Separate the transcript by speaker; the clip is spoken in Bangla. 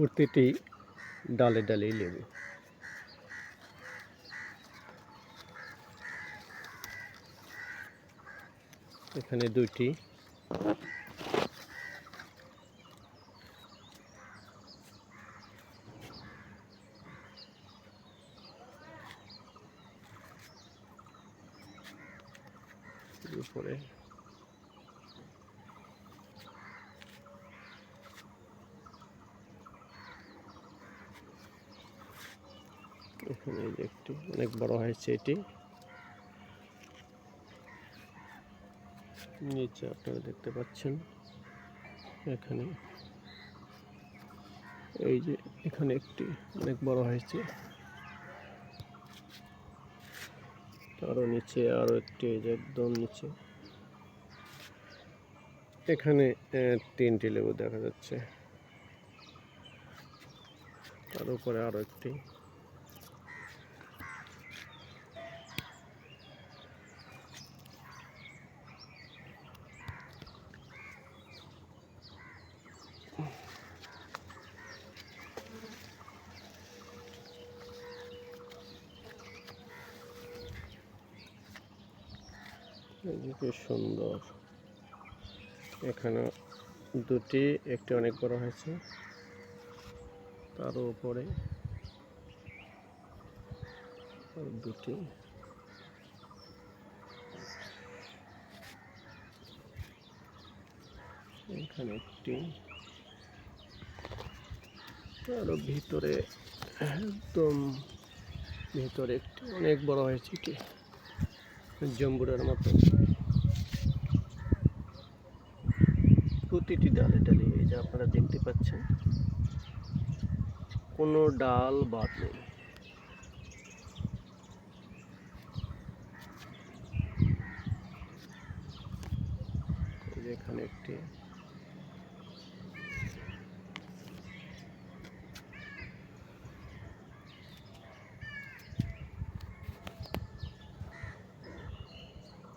Speaker 1: প্রতিটি ডালে ডালেই লেবু। এখানে দুইটি উপরে এখানে একটি অনেক বড় হয়েছে এটি। নিচে আপনারা দেখতে পাচ্ছেন এখানে। এই যে এখানে একটি অনেক বড় হয়েছে। আরও নিচে আরও একটি একদম নিচে। এখানে তিনটি লেবু দেখা যাচ্ছে। তার উপরে আরও একটি। এই যে কি সুন্দর। এখানে দুটি, একটি অনেক বড় হয়েছে। তার উপরে দুটি। এখানে একটি। আরও ভিতরে একদম ভিতরে একটি অনেক বড় হয়েছে এটি জম্বুরের মতো। প্রতিটি ডালে ডালে এই যে আপনারা দেখতে পাচ্ছেন। কোনো ডাল বাদ নেই। এখানে একটি